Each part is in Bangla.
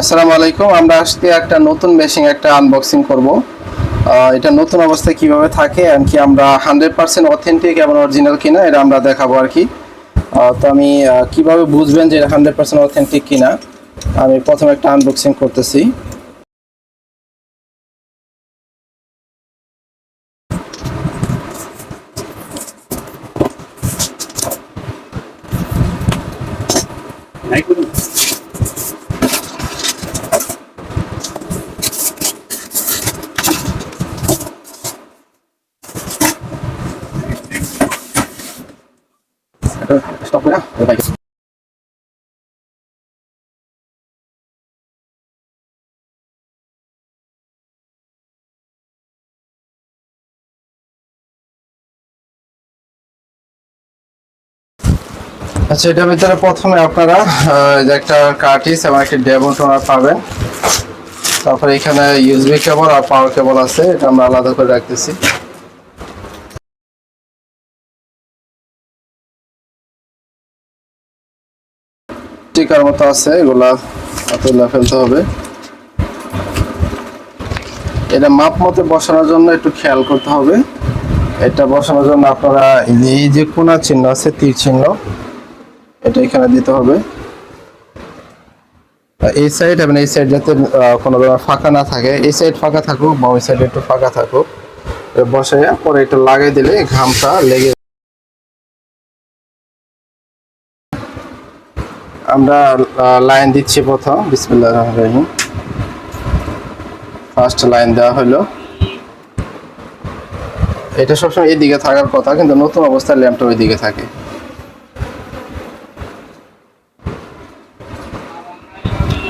আসসালামু আলাইকুম, আমরা আজকে একটা নতুন মেশিন একটা আনবক্সিং করব। এটা নতুন অবস্থায় কীভাবে থাকে এমনকি আমরা হান্ড্রেড পার্সেন্ট অথেন্টিক এবং অরিজিনাল কিনা, এটা আমরা দেখাবো আর কি। তো আমি কীভাবে বুঝবেন যে হান্ড্রেড পার্সেন্ট অথেন্টিক কিনা, আমি প্রথমে একটা আনবক্সিং করতেছি। এটা স্টপ করে বাই আচ্ছা এটার ভিতরে প্রথমে আপনারা একটা কার্টিস এবং একটা ডেমো টোনার পাবেন। তারপরে এখানে ইউএসবি কেবল আর পাওয়ার কেবল আছে, এটা আমরা আলাদা করে রাখতেছি। টিকার মতো আছে, এগুলা তুলে ফেলতে হবে। এটা মাপ মতো বসানোর জন্য একটু খেয়াল করতে হবে। এটা বসানোর জন্য আপনারা এই যে- কোনা চিহ্ন আছে, তীর চিহ্ন, এটা এখানে দিতে হবে। এই সাইড এবং এই সাইড যাতে কোনো ধরনের ফাঁকা না থাকে, এই সাইড ফাঁকা থাকুক বা ওই সাইড একটু ফাঁকা থাকুক বসে পরে এটা লাগাই দিলে ঘামটা লেগে আমরা লাইন দিচ্ছি প্রথম। বিসমিল্লাহ রহিম। ফার্স্ট লাইন দেওয়া হলো। এটা সবসময় এই দিকে থাকার কথা, কিন্তু নতুন অবস্থায় ল্যাম্পটা ওই দিকে থাকে।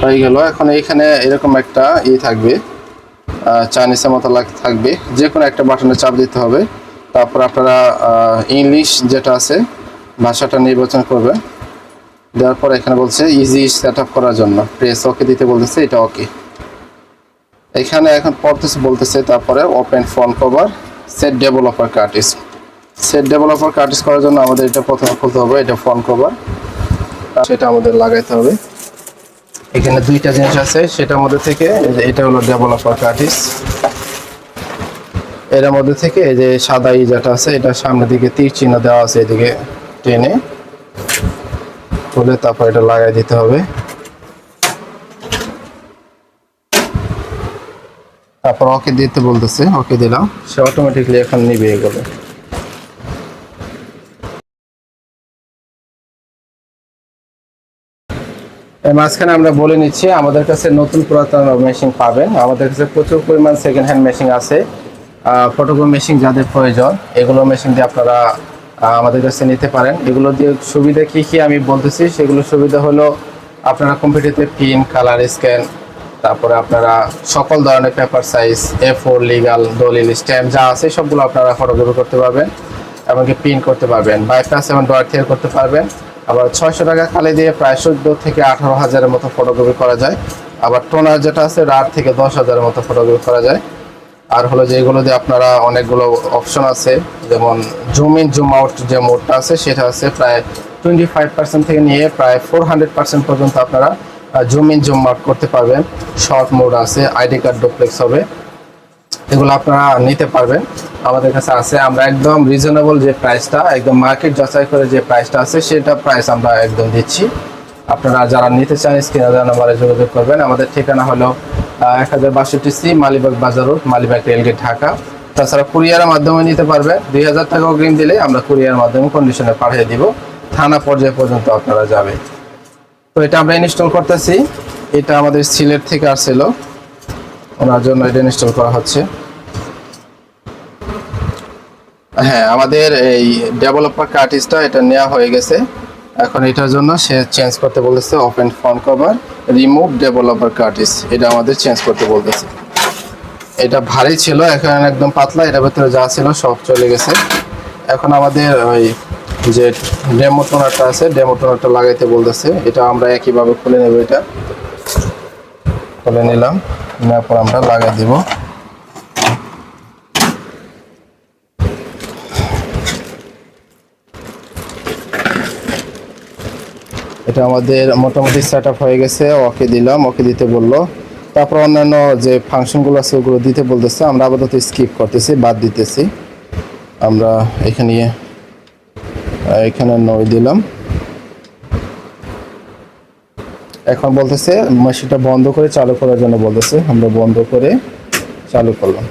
হয়ে গেল। এখন এইখানে এরকম একটা ই থাকবে চাইনিজের মতো থাকবে। যে কোনো একটা বাটনে চাপ দিতে হবে। তারপর আপনারা ইংলিশ যেটা আছে, ভাষাটা নির্বাচন করবেন। দেওয়ার পর এখানে বলছে ইজি সেট আপ করার জন্য। প্রেস ওকে দিতে বলতেছে, এটা ওকে এখানে এখন পড়তেছে, বলতেছে, তারপরে open phone cover set developer Curtis set developer কার্টিস করার জন্য আমাদের এটা প্রথমে খুলতে হবে, এটা ফোন কভার সেটা আমাদের লাগাইতে হবে। এখানে দুইটা জিনিস আছে সেটার মধ্যে থেকে এটা হলো ডেভেলপার কার্টিস এর মধ্যে থেকে এই যে সাদা ই যেটা আছে, এটা সামনের দিকে তীর চিহ্ন দেওয়া আছে, এদিকে টেনে। তুলে তারপর এটা লাগাই দিতে হবে। তারপর ওকে দিতে বলতেছে, ওকে দিলাম। সে অটোমেটিকলি এখন নিবে এগুলো। এর মাঝখানে আমরা বলে নিচ্ছি, আমাদের কাছে নতুন পুরাতন মেশিন পাবেন। আমাদের কাছে প্রচুর পরিমাণ সেকেন্ড হ্যান্ড মেশিন আছে। ফটোগ্রাফ মেশিন যাদের প্রয়োজন, এগুলো মেশিন দিয়ে আপনারা আমাদের কাছে নিতে পারেন। এগুলো দিয়ে সুবিধা কী কী আমি বলতেছি, সেগুলো সুবিধা হলো আপনারা কম্পিউটারতে পিন কালার স্ক্যান তারপরে আপনারা সকল ধরনের paper size A four legal দলিল স্ট্যাম্প যা আছে সবগুলো আপনারা ফটোগ্রাফি করতে পারবেন এমনকি প্রিন্ট করতে পারবেন বাইপাস এবং ডয়ার থেকে করতে পারবেন। আবার ছয়শো টাকা খালি দিয়ে প্রায় চোদ্দ থেকে আঠারো হাজারের মতো ফটোগ্রাফি করা যায়। আবার টোনার যেটা আছে, রাত থেকে দশ হাজারের মতো ফটোগ্রাফি করা যায়। আর হলো যে এগুলো দিয়ে আপনারা অনেকগুলো অপশন আছে, যেমন জুম ইন জুম আউট যে মোডটা আছে, সেটা আছে প্রায় টোয়েন্টি ফাইভ পার্সেন্ট থেকে নিয়ে প্রায় ফোর হান্ড্রেড পার্সেন্ট পর্যন্ত আপনারা জুম ইন জুম আউট করতে পারবেন। শর্ট মোড আছে আইডি কার্ড ডুপ্লেক্স হবে। এগুলো আপনারা নিতে পারবেন। আমাদের কাছে আছে, আমরা একদম রিজনেবল যে প্রাইসটা একদম মার্কেট যাচাই করে যে প্রাইসটা আছে, সেটা প্রাইস আমরা একদম দিচ্ছি। আপনারা যারা নিতে চান, স্ক্রিনে দেওয়া নাম্বারে যোগাযোগ করবেন। আমাদের ঠিকানা হলো এক হাজার বাষট্টি সি মালিবাগ বাজার রোড, মালিবাগ রেলগেট ঢাকা। তাছাড়া কুরিয়ারের মাধ্যমে নিতে পারবে। দুই হাজার টাকা অগ্রিম দিলে আমরা কুরিয়ার মাধ্যমে কন্ডিশনে পাঠিয়ে দিব। থানা পর্যায়ে পর্যন্ত আপনারা যাবে তো এটা আমরা ইনস্টল করতেছি। এটা আমাদের সিলেট থেকে আসছিল। ওনার জন্য এটা ইনস্টল করা হচ্ছে। হ্যাঁ আমাদের এই ডেভেলপার কার্টিসটা এটা নেওয়া হয়ে গেছে। এখন এটার জন্য সে চেঞ্জ করতে বলেছে open phone cover remove developer Curtis এটা আমাদের চেঞ্জ করতে বলতেছে। এটা ভারী ছিল, এখন একদম পাতলা, এটার ভেতরে যা ছিল সব চলে গেছে। এখন আমাদের ওই যে ডেমো টোনারটা আছে ডেমো টোনারটা লাগাইতে বলতেছে। এটা আমরা একইভাবে খুলে নেব এটা। খুলে নিলাম, নেওয়ার পর আমরা লাগাই দিব। এটা আমাদের মোটামুটি সেট হয়ে গেছে, ওকে দিলাম, ওকে দিতে বলল। তারপর অন্যান্য যে ফাংশনগুলো আছে, ওগুলো দিতে বলতেছে, আমরা আপাতত স্কিপ করতেছি, বাদ দিতেছি। আমরা এখানে এখানে নয় দিলাম। এখন বলতেছে মেশিনটা বন্ধ করে চালু করার জন্য বলতেছে, আমরা বন্ধ করে চালু করলাম।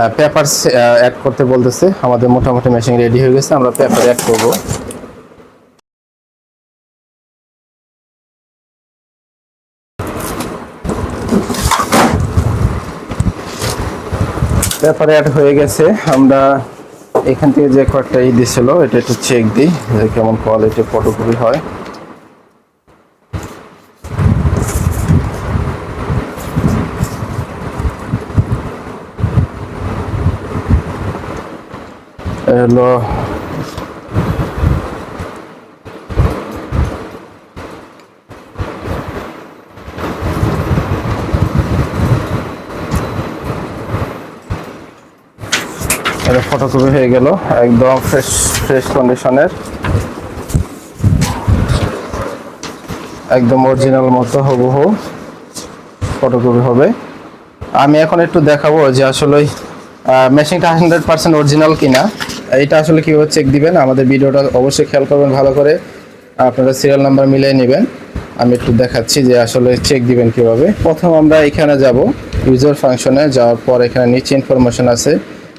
হ্যাঁ পেপার অ্যাড করতে বলতেছে। আমাদের মোটামুটি মেশিন রেডি হয়ে গেছে, আমরা পেপার অ্যাড করব। পেপার অ্যাড হয়ে গেছে, আমরা এখান থেকে যে কয়েকটা ই দিছিল, এটা একটু চেক দিই যে কেমন কোয়ালিটি ফটোকপি হয়। হলো এটা ফটোকপি হয়ে গেল, একদম ফ্রেশ ফ্রেশ কন্ডিশনের একদম অরিজিনাল মতো হুবহু ফটোকপি হবে। আমি এখন একটু দেখাবো যে আসলে মেশিনটা হান্ড্রেড পার্সেন্ট অরিজিনাল কিনা। এটা আসলে কীভাবে চেক দিবেন? আমাদের ভিডিওটা অবশ্যই খেয়াল করবেন ভালো করে। আপনারা সিরিয়াল নাম্বার মিলিয়ে নেবেন। আমি একটু দেখাচ্ছি যে আসলে চেক দিবেন কীভাবে। প্রথম আমরা এখানে যাব ইউজার ফাংশনে যাওয়ার পর এখানে নিচে ইনফরমেশন আছে।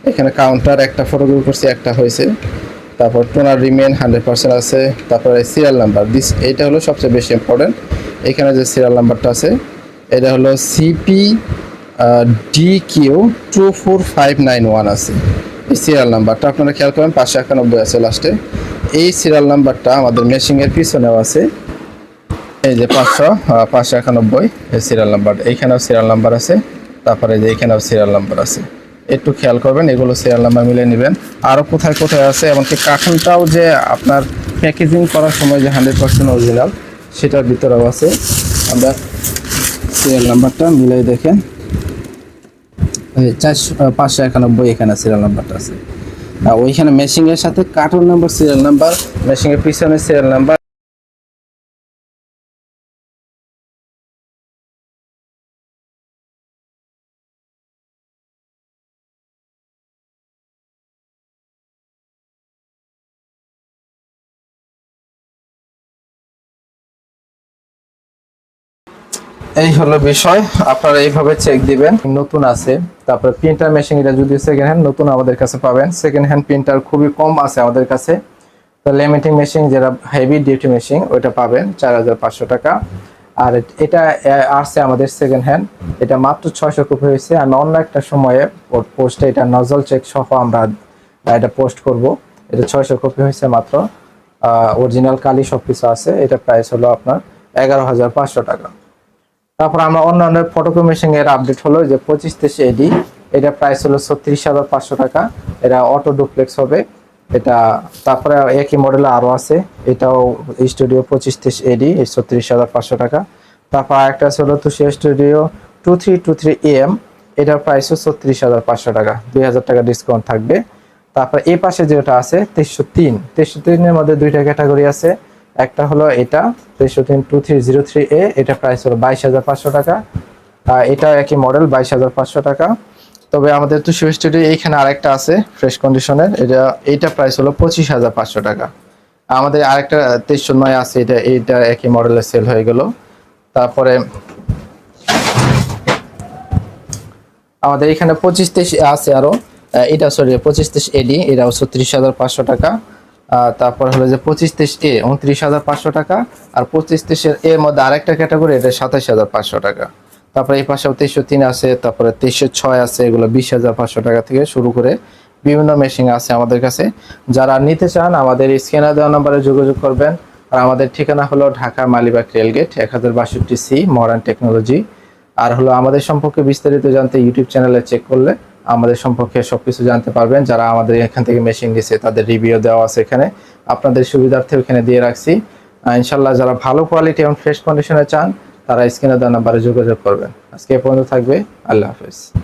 এখানে কাউন্টার একটা ফটোগ্রাফি করছি, একটা হয়েছে। তারপর টোনার রিমেন হান্ড্রেড পার্সেন্ট আছে। তারপরে সিরিয়াল নাম্বার দিস এটা হলো সবচেয়ে বেশি ইম্পর্টেন্ট এখানে যে সিরিয়াল নাম্বারটা আছে, এটা হলো CP D Q two four five nine one আছে। সিরিয়াল নাম্বারটা আপনারা খেয়াল করবেন পাঁচশো একানব্বই আছে লাস্টে এই সিরিয়াল নাম্বারটা আমাদের মেশিংয়ের পিছনেও আছে। এই যে পাঁচশো পাঁচশো একানব্বই, এই সিরিয়াল নাম্বার এইখানেও সিরিয়াল নাম্বার আছে, তারপরে যে এইখানেও সিরিয়াল নাম্বার আছে। একটু খেয়াল করবেন, এগুলো সিরিয়াল নাম্বার মিলে নেবেন। আরও কোথায় কোথায় আছে, এমনকি কাঠানটাও যে আপনার প্যাকেজিং করার সময় যে হান্ড্রেড পার্সেন্ট অরিজিনাল সেটার ভিতরেও আছে। আমরা সিরিয়াল নাম্বারটা মিলাই দেখেন। চারশো পাঁচশো একানব্বই এখানে সিরিয়াল নাম্বারটা আছে। ওইখানে মেশিংয়ের সাথে কার্টুন নাম্বার সিরিয়াল নাম্বার মেশিংয়ের পিছনে সিরিয়াল নাম্বার এই হলো বিষয়। আপনারা এইভাবে চেক দিবেন। নতুন আছে। তারপরে প্রিন্টার মেশিন এটা যদি সেকেন্ড হ্যান্ড নতুন আমাদের কাছে পাবেন। সেকেন্ড হ্যান্ড প্রিন্টার খুবই কম আছে আমাদের কাছে। তো লেমিটিং মেশিন যেটা হেভি ডিউটি মেশিন ওইটা পাবেন চার হাজার পাঁচশো টাকা। আর এটা আসছে আমাদের সেকেন্ড হ্যান্ড এটা মাত্র ছয়শো কপি হয়েছে। আমি অন্য একটা সময়ে পোস্টে এটা নজল চেক সহ আমরা এটা পোস্ট করব। এটা ছয়শো কপি হয়েছে মাত্র। অরিজিনাল কালি সব কিছু আছে। এটা প্রাইস হলো আপনার এগারো হাজার পাঁচশো টাকা। তারপর আমরা অন্যান্য ফটোকপি মেশিন এর আপডেট হলো যে পঁচিশ তেইশ এডি এটা প্রাইস হলো ছত্রিশ হাজার পাঁচশো টাকা। এটা অটো ডুপ্লেক্স হবে। এটা তারপরে একই মডেল আরও আছে। এটাও স্টুডিও পঁচিশ তেইশ এডি ছত্রিশ হাজার পাঁচশো টাকা। তারপর আরেকটা আছে হলো তুষিয়া studio two three two three M এটার প্রাইসও ছত্রিশ হাজার পাঁচশো টাকা। দুই হাজার টাকা ডিসকাউন্ট থাকবে। তারপর এই পাশে যেটা আছে, তেইশশো তিন। তেইশশো তিনের মধ্যে দুইটা ক্যাটাগরি আছে। একটা হলো এটা তেইশশো তিন two three zero three A এটা প্রাইস হলো বাইশ হাজার পাঁচশো টাকা। এটা একই মডেল বাইশ হাজার পাঁচশো টাকা। তবে আমাদের তো স্টুডিও এইখানে আরেকটা আছে ফ্রেশ কন্ডিশনের এটা এইটা প্রাইস হলো পঁচিশ হাজার পাঁচশো টাকা। আমাদের আরেকটা তেইশশো নয় আছে, এটা এইটা একই মডেলের সেল হয়ে গেল। তারপরে আমাদের এখানে পঁচিশ তেইশ আছে আরও। এটা সরি পঁচিশ তেইশ এডি এটা হচ্ছে ত্রিশ হাজার পাঁচশো টাকা। তারপর হলো যে পঁচিশ তেইশ এ, উনত্রিশ হাজার পাঁচশো টাকা, আর পঁচিশ তেইশের এর মধ্যে আরেকটা ক্যাটাগরি, এটা সাতাশ হাজার পাঁচশো টাকা। তারপরে এই পাশেও তেইশশো তিন আছে, তারপরে তেইশশো ছয় আছে, এগুলো বিশ হাজার পাঁচশো টাকা থেকে শুরু করে বিভিন্ন মেশিন আছে আমাদের কাছে। যারা নিতে চান, আমাদের স্ক্যানার দেওয়া নাম্বারে যোগাযোগ করবেন। আর আমাদের ঠিকানা হলো ঢাকা মালিবাগ রেলগেট, এক হাজার বাষট্টি সি মডার্ন টেকনোলজি আর হলো আমাদের সম্পর্কে বিস্তারিত জানতে ইউটিউব চ্যানেলে চেক করলে আমাদের সম্পর্কে সবকিছু জানতে পারবেন। যারা আমাদের এখান থেকে মেশিন নিছে, তাদের রিভিউ দেওয়া আছে এখানে। আপনাদের সুবিধার্থে ওখানে দিয়ে রাখছি। ইনশাল্লাহ যারা ভালো কোয়ালিটি এবং ফ্রেশ কন্ডিশনে চান, তারা স্ক্রিনে দেওয়া নাম্বারে যোগাযোগ করবেন। আজকে পর্যন্ত থাকবে। আল্লাহ হাফেজ।